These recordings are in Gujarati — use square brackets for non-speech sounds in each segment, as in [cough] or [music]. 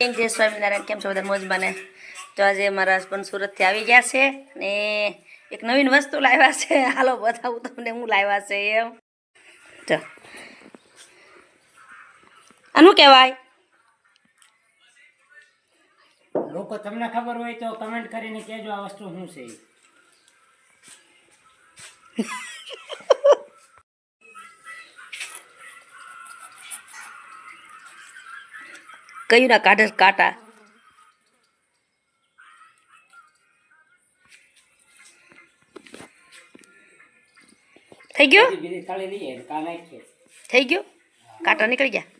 જય સ્વામિનારાયણ કેમ છો? બધા મોજ બને તો આજે મારા હસબન્ડ સુરતથી આવી ગયા છે ને એક નવીન વસ્તુ લાવ્યા છે. હાલો બતાવું તમને હું લાવ્યા છે એમ. જો આનું કહેવાય? લોકો તમને ખબર હોય તો કમેન્ટ કરીને કહેજો આ વસ્તુ શું છે [laughs] ઈ. કયું ના કાઢે કાંટા? થઈ ગયું? થઈ ગયો? કાંટા નીકળી ગયા?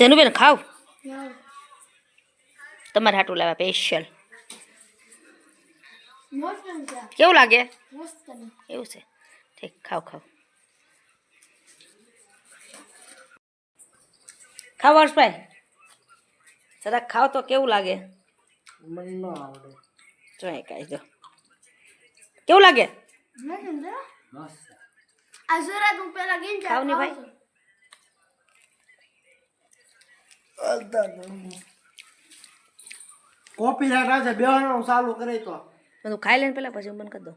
સેનુબેન ખાવ. તમારે હાટું લાવ્યા સ્પેશિયલ કેવું લાગે? એવું છે. ઠીક ખાવ ખાવ. ખાવ હર્ષભાઈ. જરાક ખાવ તો કેવું લાગે? મને ન આવડે. જોઈએ કાંઈ જો. કેવું લાગે? ખાવ ને ભાઈ કોપી રાઈટ છે બેવાનું ચાલુ કરે તો. ખાઈ લઈને પેલા પછી બંધ કરી દઉં.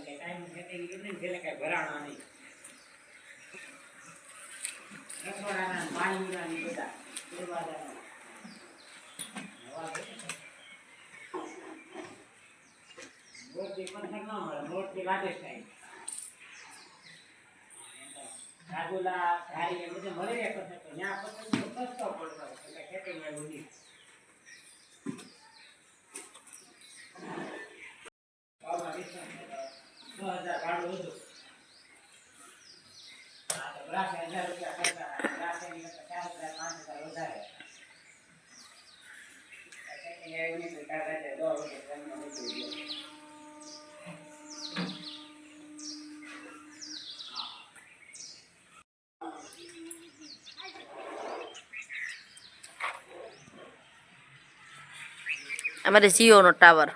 કે ટાઈમ ખેતી નહીં એટલે કઈ ભરાણા નહીં. રસોડાના પાણી બધા છ હજાર ભાડું હતું હજાર રૂપિયા કરતા ગ્રાસે એની કરતા ચાર હજાર પાંચ હજાર વધારે ખેતી એવું નહીં તો ચાર હજાર દો રૂપિયા ટ્રેનમાં નીકળી ગયો અમારે જીઓનો ટાવર.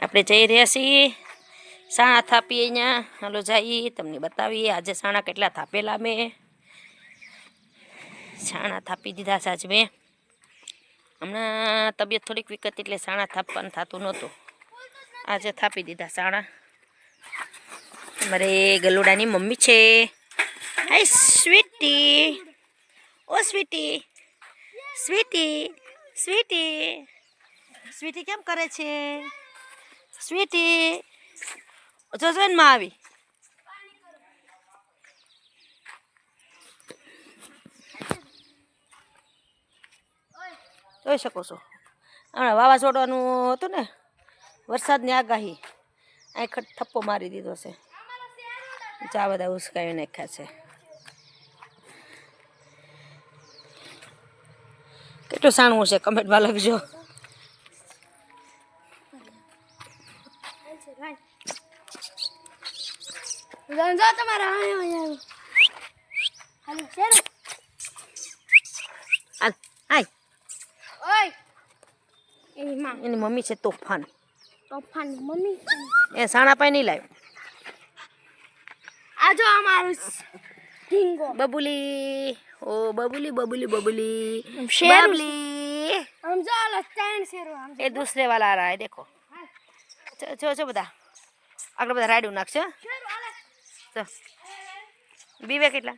આપણે જઈ રહ્યા છીએ સાણા થાપીએ અહીંયા. હાલો જઈએ, તમને બતાવીએ આજે સાણા કેટલા થાપેલા મેં સાણા થાપી દીધા છે આજે મેં. હમણાં તબિયત થોડીક વિકત એટલે સાણા થાપવાનું થતું નહોતું. આજે થાપી દીધા સાણા. અમારે ગલુડાની મમ્મી છે. Hi Sweety. ઓ સ્વીટી. સ્વીટી. સ્વીટી. સ્વીટી કેમ કરે છે? સ્વીટી. જોજો ને માં આવી. જોઈ શકો છો. હમણાં વાવાઝોડાનું હતું ને, વરસાદની આગાહી. અહીં થપ્પો મારી દીધો છે. ચા બધા ઉસકાવી નાખ્યા છે. કેટલું સાણવું છે કમેન્ટમાં લખજો. એની એની મમ્મી છે તોફાન. તોફાન મમ્મી એ સાણા પાય નહીં લાવ્યો. આ જો અમારું ઢીંગો બબુલી ઓ બબુલી બબુલી બબુલી શેર બબલી આમ જો આલો સ્ટેન્ડ શેરો આમ એ दूसरे वाला आ रहा है देखो જો જો જો બધા આગળ બધા રાડ્યું નાખશે હો. શેરો આલે જો બીવે કેટલા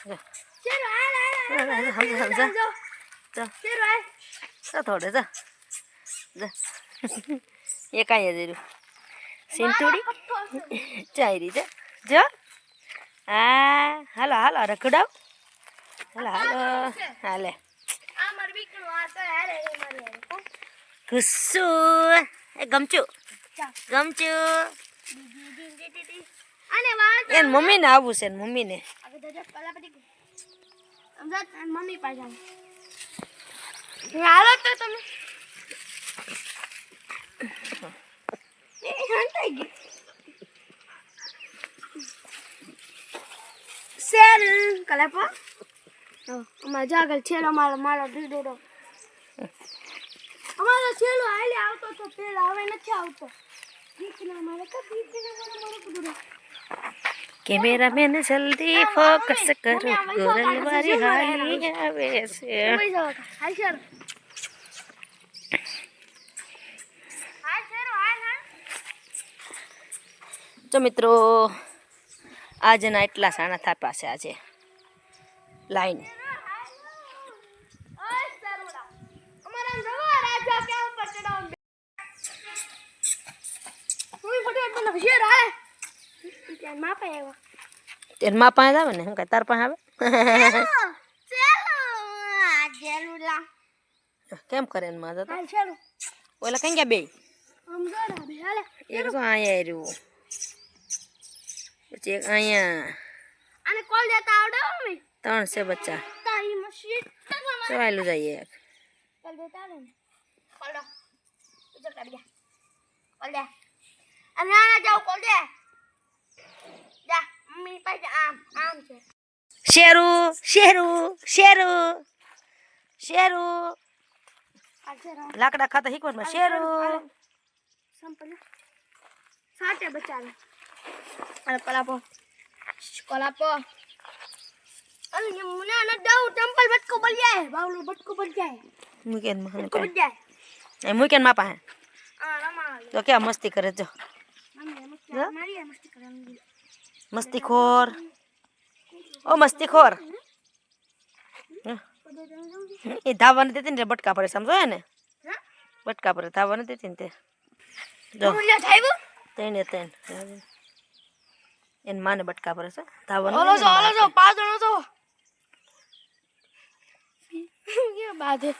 જો શેરો આલે આલે સમજો સમજો જો જો શેરો આલે જો થોડે જો જો એ કાંઈ જ રહ્યું સિંતુડી ચાયરી રીતે જો હા હાલો હાલો રખડાવ હાલો હાલો હાલે ગુસ્સુ એ ગમચું ગમચું એન મમ્મીને આવું છે ને મમ્મીને મમ્મી પાસે હાલો તો તમે શેર કલાપો અમારે જાગલ છેલ્લો મારો મારો દીદોડો અમારો છેલ્લો હાલે આવતો તો પેલા હવે નથી આવતો. દીકરા મારે તો દીકરા મારે મારો કુદરો કેમેરા મેન જલ્દી ફોકસ કરો. ગોરલ વારી હાલી આવે છે કોઈ જાવ હાલ શેર હાલ શેર હાલ હાલ તો મિત્રો આજના એટલા સાણા થાપ્યા છે આજે. લાઈન. તેને મા પાસે આવે ને? શું કાંઈ તાર પાસે આવે? કેમ કરે ને માં જતો? હાલ ચાલો. ઓલા કઈ ગયા બે? જો એક તો અહીંયા રહ્યું પછી એક અહીંયા અને કોલ જતા આવડે મમ્મી ત્રણ છે બચ્ચા. તારી મશીન સવાયેલું જઈએ એક. કોલ દેતા આવડે ને? કોલ દો. ઉજર કાઢી દે. કોલ દે. અને આને જાવ કોલ દે. જા મમ્મી પાસે આમ આમ છે. શેરુ શેરુ શેરુ શેરુ. લાકડા ખાતા શીખવાનું શેરુ. સંપલ. સાચે બચાવે. કલાપો કલાપો અરે મુના ના દાવ ટંપલ બટકો બળ જાય બાવલો બટકો બળ જાય મુકેન મહાન બટકો બળ જાય એ મુકેનમાં પાસે તો કે મસ્તી કરે જો મસ્તી ખોર ઓ મસ્તી ખોર એ ધાવા દેતી ને બટકા પડે સમજો ને બટકા પડે ધાવા દેતી ને તે જો તેને તેને એને માને બટકા ભરે છે. ધાવન ઓલો જો ઓલો જો પાદણો જો. કે બાધે.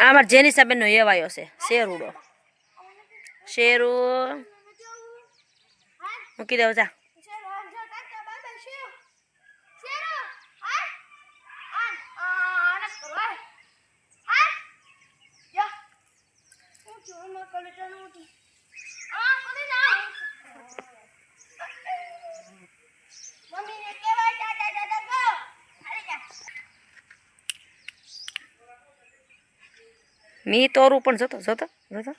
આમાં જેની સાબેન એવાયો છે શેરુડો. શેરુ મૂકી દેવ જા. મી તોરું પણ જતો જતો જતો.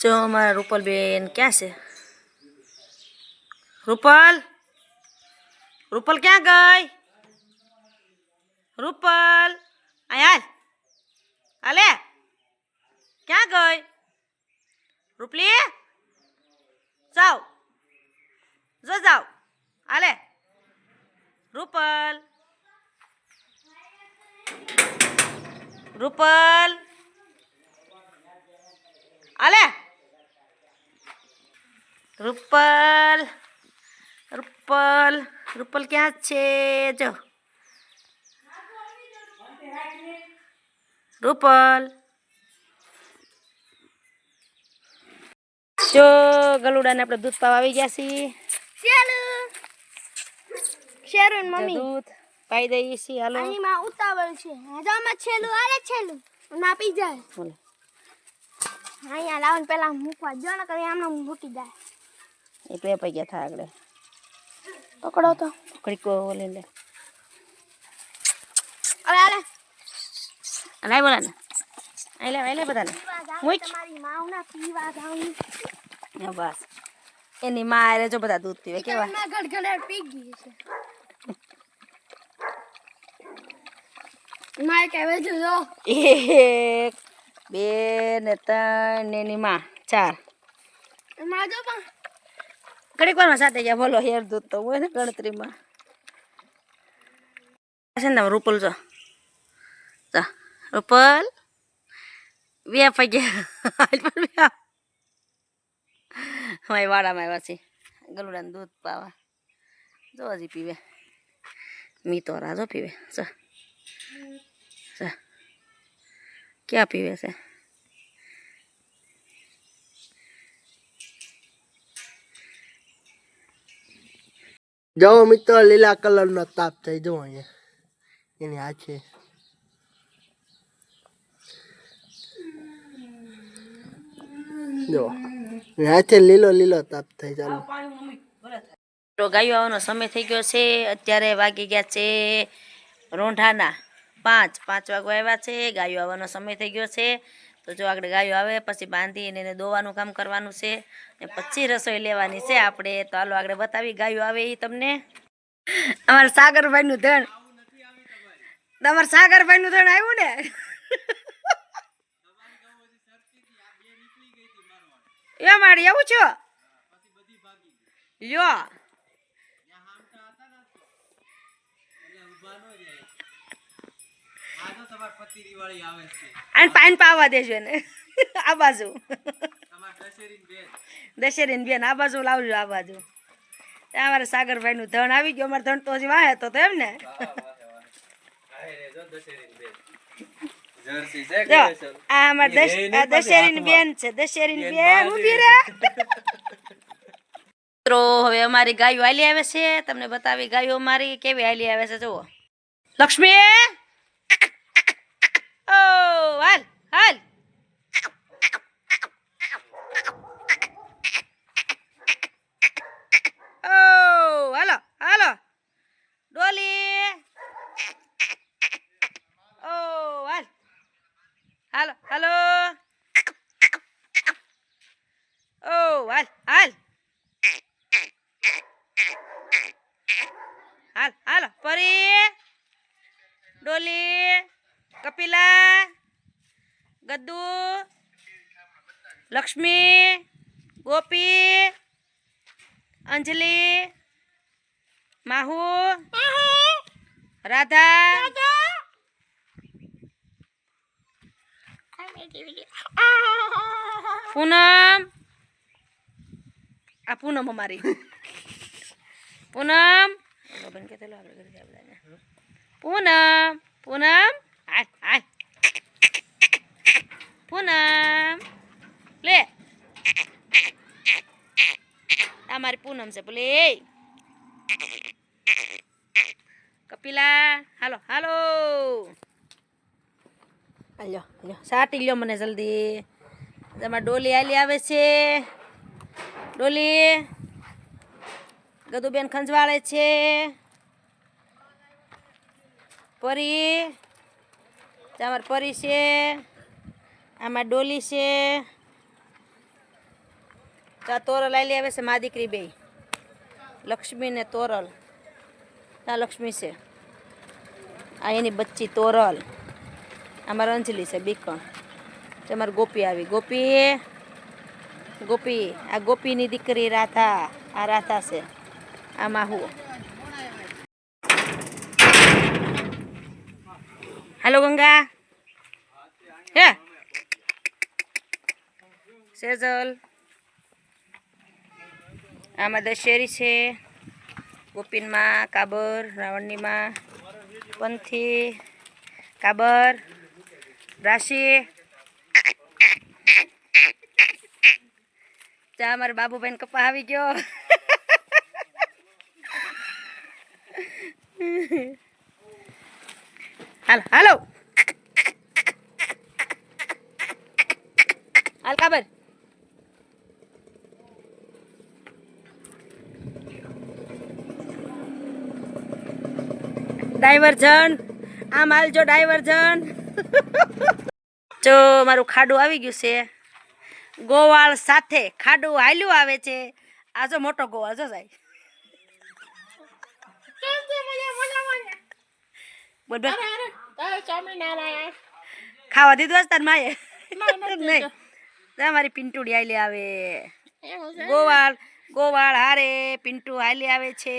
જો અમારા રૂપલબેન ક્યાં છે? રૂપલ? રૂપલ ક્યાં ગઈ? રૂપલ, અહીંયા હાલે ક્યાં ગઈ? રૂપલી, જાઓ. જો જાઓ. હાલે રૂપલ. રૂપલ. આલે, રૂપલ. રૂપલ. રૂપલ ક્યાં છે? જો. રૂપલ. જો ગલુડાને આપણે દૂધ પાવા આવી ગયા છીએ. શેરુ મમ્મી. દૂધ પાઈ દઈએ છીએ. હાલો. આની માં ઉતાવળ છે. હજામાં છેલું આલે છેલું. ના પી જાય. બોલે. અહીંયા લાવન પેલા મૂકવા. જો ને કરી આમને મૂકી જાય એ બે પૈ ગયા થાય આગળ. પકડો તો. કડીકો લઈ લે. અરે આલે. આય બોલા ને આઈ લે આઈ લે બધાને. મૂક. તમારી માવના પીવા જાઉં બસ. એની મારે જો બધા દૂધ પીવે કેવા? માં ગડગડાટ પી ગઈ છે માય કહેવાય છે જો એક બે ને ત્રણ ને ની માં ચાર. માં જો પણ. ઘડીક વારમાં સાથે ગયા બોલો હેર દૂધ તો હોય ને ગણતરીમાં. છે ને તમે રૂપલ જો. જો. રૂપલ બે પૈયા પણ બે અમારી વાડામાં આવ્યા છે ગલુડાને દૂધ પાવા જો હજી પીવે મી તો રાજો પીવે સ ક્યાં પીવે છે જો મિત્રો લીલા કલરનો તાપ થઈ જવો અહીંયા. એની આ છે જો. હાથે લીલો લીલો તાપ થઈ ચાલુ. તો ગાયો આવવાનો સમય થઈ ગયો છે. અત્યારે વાગી ગયા છે રોંઢાના પાંચ પાંચ વાગવા આવ્યા છે. ગાયો આવવાનો સમય થઈ ગયો છે. તો જો આગળ ગાયો આવે પછી બાંધીને એને દોવાનું કામ કરવાનું છે. ને પછી રસોઈ લેવાની છે. આપણે તો હાલો આગળ બતાવી ગાયો આવે એ તમને. અમારા સાગરભાઈનું ધણ. તમારા સાગરભાઈનું ધણ આવ્યું ને? એ મારી એવું છો? યો અને પાન પાવા દેજો એને. આ બાજુ. દશેરીન બેન, આ બાજુ લાવજો, આ બાજુ. અમારે સાગરભાઈ નું ધણ આવી ગયું. અમારે ધણ તો હજી વાહે તો એમ ને? જો આ અમાર દશ આ દશેરીન બેન છે દશેરીન બેન ઊભી રે [laughs] મિત્રો હવે અમારી ગાયો હાલી આવે છે. તમને બતાવી ગાયો અમારી કેવી હાલી આવે છે જુઓ. લક્ષ્મી! ઓ હાલ હાલ. ઓ હાલો હાલો ડોલી ઓ હાલ હાલો હાલો ઓ હાલ હાલ હાલ હાલો પરી ડોલી કપિલા ગદ્દુ લક્ષ્મી ગોપી અંજલિ માહુ રાધા પૂનમ આ પૂનમ અમારી પૂનમ બન કે તેલો આગળ કરી દે બધાને. પૂનમ પૂનમ હાય હાય પૂનમ લે આ મારી પૂનમ છે બોલે કપિલા હાલો હાલો હાલો લ્યો સાટી લ્યો મને જલ્દી. તમારે ડોલી આલી આવે છે. ડોલી. ગદુબેન ખંજવાળે છે. પરી. તમાર પરી છે. આમાં ડોલી છે. ત્યાં તોરલ આલી આવે છે મા દીકરી બે લક્ષ્મી ને તોરલ. આ લક્ષ્મી છે. આ એની બચ્ચી તોરલ. અમારે અંજલી છે, બીકણ. તમારે ગોપી આવી. ગોપી ગોપી, આ ગોપીની દીકરી રાધા, આ રાધા છે. આ માહુ હાલો ગંગા. હે? સેજલ. આમાં દશેરી છે. ગોપીનમાં કાબર, રાવણની માં, પંથી, કાબર. રાશિ ચા અમારા બાબુભાઈ કપા આવી ગયો. હાલ, હાલો. હાલ, કાબર. ડાયવર્ઝન. આમ હાલજો, ડાયવર્ઝન. જો મારું ખાડું આવી ગયું છે. ગોવાળ સાથે ખાડું હાલ્યું આવે છે. આ જો મોટો ગોવાળ, જો સાહેબ. ખાવા દીધું હશે તાર માએ? નહીં. મારી પિન્ટુડી હાલી આવે. ગોવાળ ગોવાળ હારે પિન્ટુ હાલી આવે છે.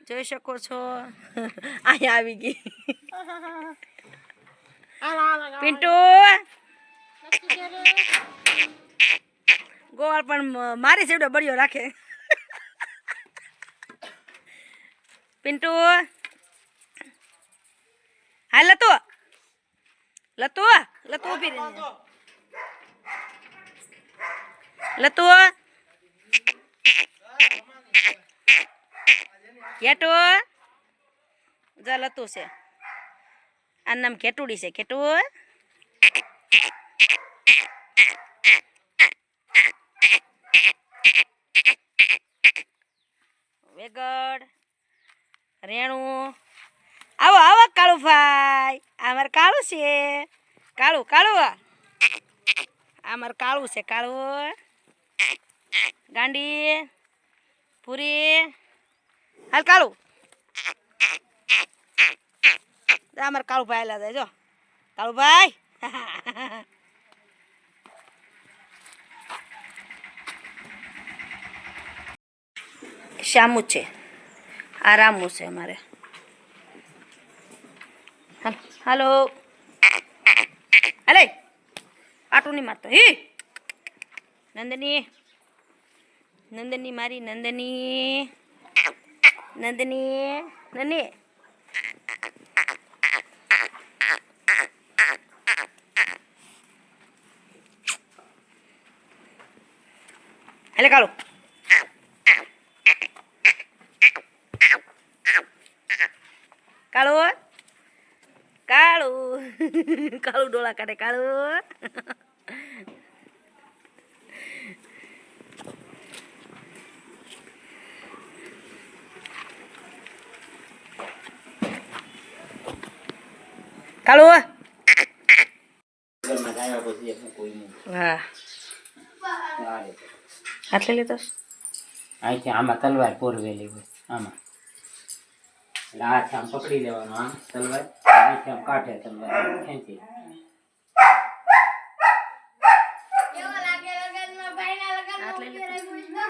જોઈ શકો છો. [laughs] અહીંયા આવી ગઈ. [laughs] પિન્ટુ? ગોવાળ પણ મારી સેવડો બળિયો રાખે. પિન્ટુ? હા લતો? લતો? લતો ઊભી લતો? યાટો જા, લતો છે. આ નામ ઘેટુડી છે. ઘેટુ વેગડ રેણું. આવો આવો કાળું ભાઈ આ મારે કાળું છે. કાળું કાળું. આ મારે કાળું છે, કાળું. ગાંડી, પૂરી. હાલ, કાળું. આ કાળુ ભાઈ જાય જો. કાળું ભાઈ શ્યામુ છે. આ રામુ છે અમારે. હાલ, હાલો. અલે આટું નહીં મારતો. હી. નંદની. નંદની મારી નંદની. નંદની. નંદની. એટલે કાળો કાળો કાળું કાળું ડોળા કાઢે કાળું કાળું ઘરમાં આવ્યા પછી એક કોઈ નહીં હા હાલે. આટલે લીધો? અહીંથી આમાં તલવાર પોરવેલી હોય, આમાં. એટલે હાથ આમ પકડી લેવાનો, આમ તલવાર, અહીંથી આમ કાઢે તલવાર ખેંચી કેવો લાગે લગનમાં ભાઈના લગનમાં આટલે ઊભી રહી પૂછતો?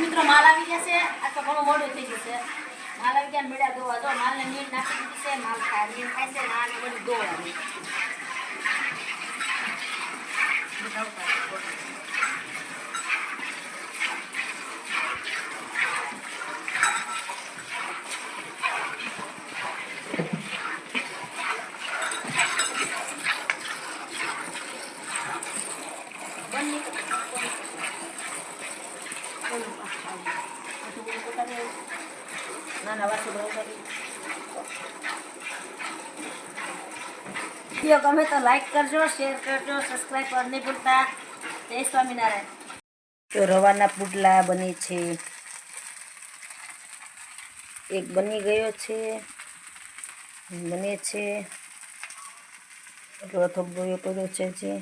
મિત્રો માલ આવી છે. આ તો ઘણું મોડું થઈ છે. માલ આવી ગયા મેળા દોવા દો માલને નીર નાખી દીધી છે, માલ ખાય, નીર ખાય છે ને આને બધું દોવા વીડિયો ગમે તો લાઈક કરજો શેર કરજો સબસ્ક્રાઈબ કરવા નહીં ભૂલતા. જય સ્વામિનારાયણ. તો રવાના પુડલા બને છે. એક બની ગયો છે. બને છે. રોથો બોયો પડ્યો છે જે.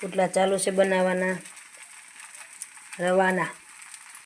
પુટલા ચાલુ છે બનાવવાના. રવાના.